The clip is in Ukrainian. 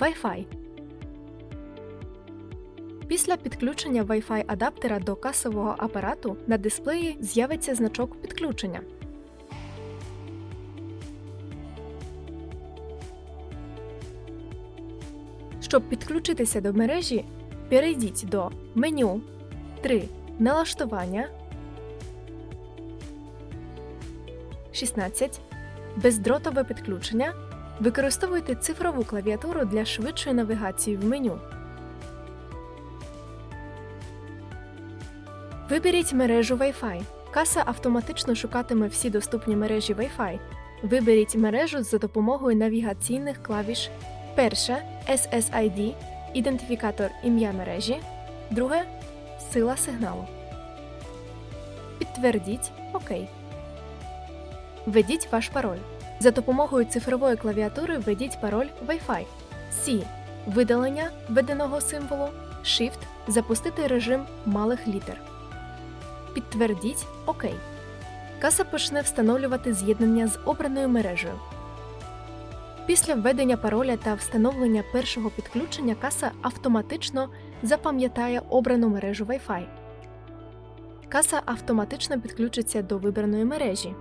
Wi-Fi. Після підключення Wi-Fi адаптера до касового апарату на дисплеї з'явиться значок підключення. Щоб підключитися до мережі, перейдіть до меню 3. Налаштування 16. Бездротове підключення. Використовуйте цифрову клавіатуру для швидшої навігації в меню. Виберіть мережу Wi-Fi. Каса автоматично шукатиме всі доступні мережі Wi-Fi. Виберіть мережу за допомогою навігаційних клавіш. Перше SSID – ідентифікатор ім'я мережі. Друге сила сигналу. Підтвердіть ОК. Введіть ваш пароль. За допомогою цифрової клавіатури введіть пароль Wi-Fi. C – видалення введеного символу. Shift – запустити режим малих літер. Підтвердіть ОК. Каса почне встановлювати з'єднання з обраною мережею. Після введення пароля та встановлення першого підключення каса автоматично запам'ятає обрану мережу Wi-Fi. Каса автоматично підключиться до вибраної мережі.